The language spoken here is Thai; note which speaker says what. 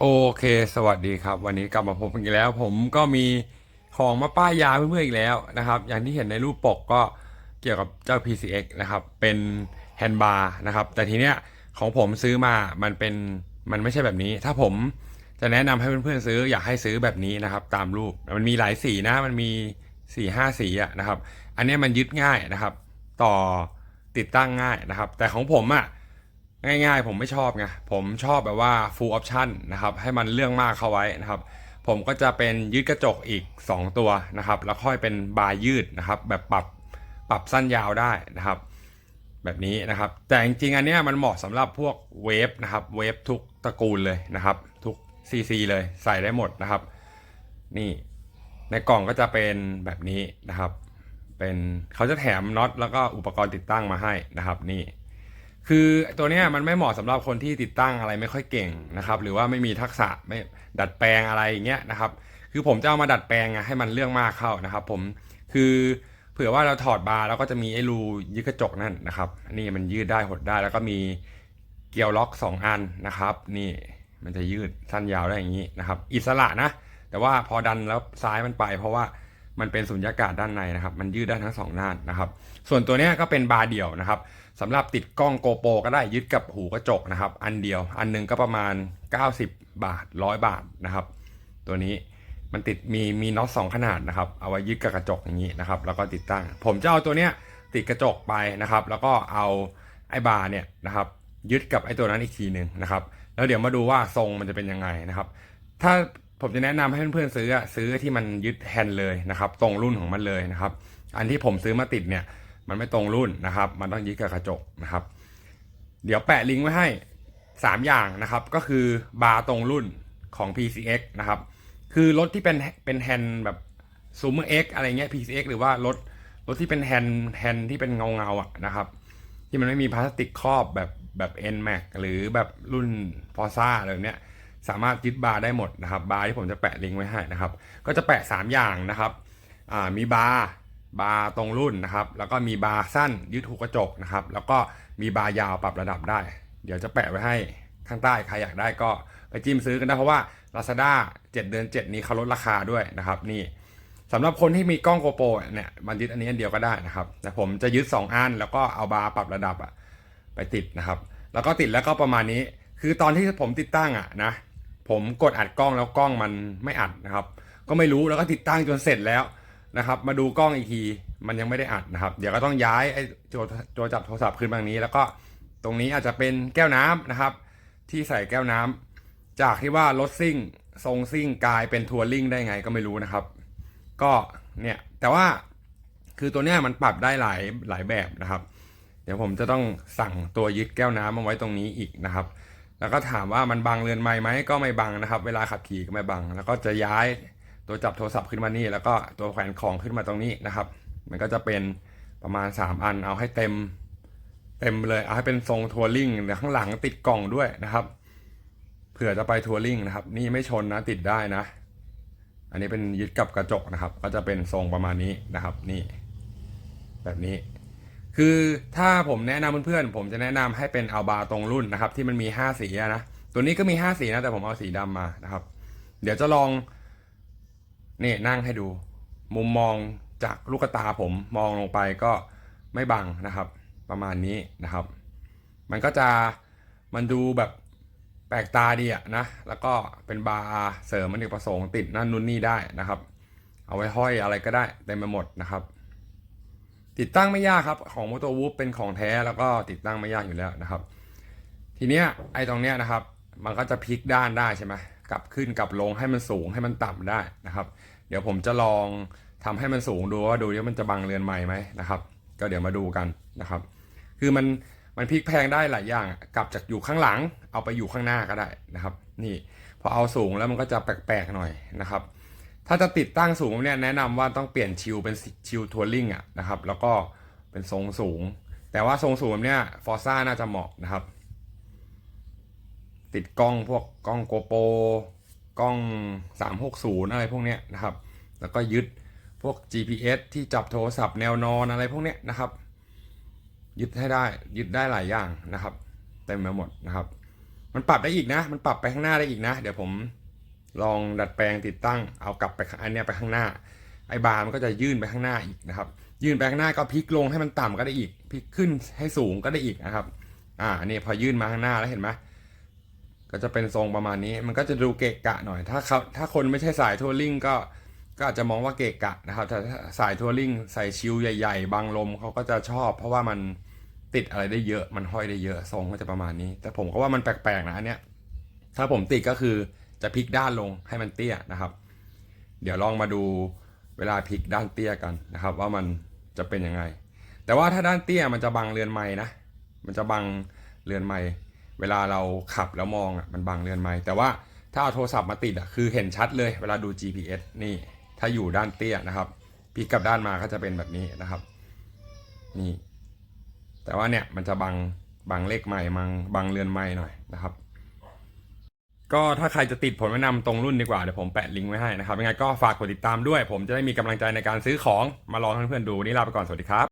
Speaker 1: โอเค สวัสดีครับ วันนี้กลับมาพบกันอีกแล้ว ผมก็มีของมาป้ายยาเพื่อนๆอีกแล้วนะครับ อย่างที่เห็นในรูปปกก็เกี่ยวกับเจ้า PCX นะครับ เป็นแฮนด์บาร์นะครับ แต่ทีเนี้ยของผมซื้อมา มันเป็นมันไม่ใช่แบบนี้ ถ้าผมจะแนะนำให้เพื่อนๆซื้ออยากให้ซื้อแบบนี้นะครับ ตามรูปมันมีหลายสีนะมันมีสี่ห้าสีอะนะครับ อันนี้มันยึดง่ายนะครับ ต่อติดตั้งง่ายนะครับ แต่ของผมอะ ง่ายๆ ผมไม่ชอบไงผมชอบแบบว่า full option นะครับให้มันเรื่องมากเข้าไว้นะครับ ผมก็จะเป็นยืดกระจกอีก 2 ตัวนะครับ แล้วค่อยเป็นบาร์ยืดนะครับ แบบปรับปรับสั้นยาวได้นะครับ แบบนี้นะครับ แต่จริงๆอันเนี้ยมันเหมาะสำหรับพวกเวฟนะครับเวฟทุกตระกูลเลยนะครับ ทุก CC เลยใส่ได้หมดนะครับ นี่ในกล่องก็จะเป็นแบบนี้นะครับ เป็นเขาจะแถมน็อตแล้วก็อุปกรณ์ติดตั้งมาให้นะครับ นี่ คือตัวนี้มันไม่เหมาะสำหรับคนที่ติดตั้งอะไรไม่ค่อยเก่งนะครับ หรือว่าไม่มีทักษะไม่ดัดแปลงอะไรอย่างเงี้ยนะครับ คือผมจะเอามาดัดแปลงให้มันเรื่องมากเข้านะครับ ผมคือเผื่อว่าเราถอดบาร์แล้วก็จะมีไอ้รูยึดกระจกนั่นนะครับ นี่มันยืดได้หดได้แล้วก็มีเกลียวล็อก 2 อันนะครับ นี่มันจะยืดสั้นยาวได้อย่างนี้นะครับ อิสระนะ แต่ว่าพอดันแล้วซ้ายมันไปเพราะว่า มันเป็นสุญญากาศด้านในนะครับ มันยืดได้ทั้งสองด้านนะครับ ส่วนตัวนี้ก็เป็นบาร์เดี่ยวนะครับสำหรับติดกล้องโกโปรก็ได้ยึดกับหูกระจกนะครับ อันเดียว อันหนึงก็ประมาณ 90 บาท 100 บาทนะครับ ตัวนี้มันติดมีมีน็อตสองขนาดนะครับ เอาไว้ยึดกับกระจกอย่างนี้นะครับ แล้วก็ติดตั้ง ผมจะเอาตัวเนี้ยติดกระจกไปนะครับ แล้วก็เอาไอ้บาร์เนี่ยนะครับ ยึดกับไอ้ตัวนั้นอีกทีหนึ่งนะครับ แล้วเดี๋ยวมาดูว่าทรงมันจะเป็นยังไงนะครับ ถ้า ผมจะแนะนำให้เพื่อนๆซื้อซื้อที่มันยึดแฮนด์เลยนะครับ ตรงรุ่นของมันเลยนะครับ อันที่ผมซื้อมาติดเนี่ย มันไม่ตรงรุ่นนะครับ มันต้องยึดกับกระจกนะครับ เดี๋ยวแปะลิงก์ไว้ให้ 3 อย่างนะครับ ก็คือบาร์ตรงรุ่นของ PCX นะครับ คือรถที่เป็นเป็นแฮนด์แบบ Zoomer X อะไรเงี้ย PCX หรือว่ารถรถที่เป็นแฮนด์แฮนด์ที่เป็นเงาเงาอะนะครับ ที่มันไม่มีพลาสติกครอบแบบแบบ N Max หรือแบบรุ่น Forza อะไรเนี้ย สามารถยึดบาร์ได้หมดนะครับ บาร์ที่ผมจะแปะลิงก์ไว้ให้นะครับ ก็จะแปะ 3 อย่างนะครับอ่ามีบาร์บาร์ตรงรุ่นนะครับ แล้วก็มีบาร์สั้นยืดหูกระจกนะครับ แล้วก็มีบาร์ยาวปรับระดับได้ เดี๋ยวจะแปะไว้ให้ข้างใต้ใครอยากได้ก็ไปจิ้มซื้อกันได้เพราะว่า Lazada 7 เดือน 7 นี้เขาลดราคาด้วยนะครับ นี่สำหรับคนที่มีกล้องโกโปรเนี่ยมันยึดอันนี้อันเดียวก็ได้นะครับ แต่ผมจะยึด 2 อัน แล้วก็เอาบาร์ปรับระดับอะไปติดนะครับ แล้วก็ติดแล้วก็ประมาณนี้ คือตอนที่ผมติดตั้งอะนะ ผมกดอัดกล้องแล้วกล้องมันไม่อัดนะครับ ก็ไม่รู้แล้วก็ติดตั้งจนเสร็จแล้วนะครับ มาดูกล้องอีกทีมันยังไม่ได้อัดนะครับ เดี๋ยวก็ต้องย้ายไอ้ตัวตัวจับโทรศัพท์ขึ้นมางนี้ แล้วก็ตรงนี้อาจจะเป็นแก้วน้ำนะครับ ที่ใส่แก้วน้ำจากที่ว่ารถซิ่งทรงซิ่งกลายเป็นทัวริงได้ไงก็ไม่รู้นะครับ ก็เนี่ยแต่ว่าคือตัวเนี้ยมันปรับได้หลายหลายแบบนะครับ เดี๋ยวผมจะต้องสั่งตัวยึดแก้วน้ำมาไว้ตรงนี้อีกนะครับ แล้วก็ถามว่ามันบังเรือนไม้ไหมก็ไม่บังนะครับ เวลาขับขี่ก็ไม่บัง แล้วก็จะย้ายตัวจับโทรศัพท์ขึ้นมานี่แล้วก็ตัวแขวนของขึ้นมาตรงนี้นะครับ มันก็จะเป็นประมาณ 3 อันเอาให้เต็มเต็มเลยเอาให้เป็นทรงทัวริงเดี๋ยวข้างหลังติดกล่องด้วยนะครับเผื่อจะไปทัวริงนะครับ นี่ไม่ชนนะติดได้นะ อันนี้เป็นยึดกับกระจกนะครับ ก็จะเป็นทรงประมาณนี้นะครับ นี่ แบบนี้ คือถ้าผมแนะนำเพื่อนๆผมจะแนะนำให้เป็นเอาบาตรงรุ่นนะครับ ที่มันมี 5 สีะนะตัวนี้ก็มี 5 สีนะแต่ผมเอาสีดำมานะครับ เดี๋ยวจะลองนี่นั่งให้ดู มุมมองจากลูกตาผมมองลงไปก็ไม่บังนะครับ ประมาณนี้นะครับ มันก็จะมันดูแบบแปลกตาดีอะนะ แล้วก็เป็นบาร์เสริมมันเอกประสงค์ติดนั่นนู่นนี่ได้นะครับ เอาไว้ห้อยอะไรก็ได้เต็มไปหมดนะครับ ติดตั้งไม่ยากครับ ของ m o t o w o o f เป็นของแท้แล้วก็ติดตั้งไม่ยากอยู่แล้วนะครับ ทีเนี้ยไอ้ตรงเนี้ยนะครับ มันก็จะพลิกด้านได้ใช่ไหมกลับขึ้นกลับลงให้มันสูงให้มันต่ำได้นะครับ เดี๋ยวผมจะลองทำให้มันสูงดูว่าดูว่ามันจะบังเรือนไม้ไหมนะครับ ก็เดี๋ยวมาดูกันนะครับ คือมันมันพลิกแพงได้หลายอย่างกลับจากอยู่ข้างหลัง เอาไปอยู่ข้างหน้าก็ได้นะครับ นี่พอเอาสูงแล้วมันก็จะแปลกๆหน่อยนะครับ ถ้าจะติดตั้งสูงเนี่ยแนะนำว่าต้องเปลี่ยนชิลเป็นชิลทัวริงอะนะครับ แล้วก็เป็นทรงสูง แต่ว่าทรงสูงเนี้ยฟอร์ซ่าน่าจะเหมาะนะครับ ติดกล้องพวกกล้องโกโปรกล้อง 360 อะไรพวกเนี้ยนะครับ แล้วก็ยึดพวก GPS ที่จับโทรศัพท์แนวนอนอะไรพวกเนี้ยนะครับ ยึดให้ได้ยึดได้หลายอย่างนะครับเต็มไปหมดนะครับ มันปรับได้อีกนะ มันปรับไปข้างหน้าได้อีกนะ เดี๋ยวผม ลองดัดแปลงติดตั้งเอากลับไปอันเนี้ยไปข้างหน้า ไอ้บาร์มันก็จะยื่นไปข้างหน้าอีกนะครับ ยื่นไปข้างหน้าก็พลิกลงให้มันต่ำก็ได้อีกพลิกขึ้นให้สูงก็ได้อีกนะครับ อ่าอันนี้พอยื่นมาข้างหน้าแล้วเห็นไหมก็จะเป็นทรงประมาณนี้ มันก็จะดูเกะกะหน่อย ถ้าเขาถ้าคนไม่ใช่สายทัวริงก็ก็อาจจะมองว่าเกะกะนะครับแต่ถ้าสายทัวริงใส่ชิวใหญ่ ๆบังลมเขาก็จะชอบ เพราะว่ามันติดอะไรได้เยอะ มันห้อยได้เยอะทรงก็จะประมาณนี้ แต่ผมก็ว่ามันแปลกๆนะอันเนี้ยถ้าผมติดก็คือ จะพลิกด้านลงให้มันเตี้ยนะครับ เดี๋ยวลองมาดูเวลาพลิกด้านเตี้ยกันนะครับ ว่ามันจะเป็นยังไง แต่ว่าถ้าด้านเตี้ยมันจะบังเรือนไม้นะ มันจะบังเรือนไม้เวลาเราขับแล้วมองอะมันบังเรือนไม้แต่ว่าถ้าเอาโทรศัพท์มาติดอะคือเห็นชัดเลยเวลาดู GPS นี่ถ้าอยู่ด้านเตี้ยนะครับพลิกกลับด้านมาก็จะเป็นแบบนี้นะครับ นี่ แต่ว่าเนี่ยมันจะบังบังเลขใหม่บังบังเรือนไม้หน่อยนะครับ ก็ถ้าใครจะติดผลแนะนำตรงรุ่นดีกว่าเดี๋ยวผมแปะลิงก์ไว้ให้นะครับยังไงก็ฝากกดติดตามด้วย ผมจะได้มีกำลังใจในการซื้อของมาลองให้เพื่อนๆดูนี่ลาไปก่อนสวัสดีครับ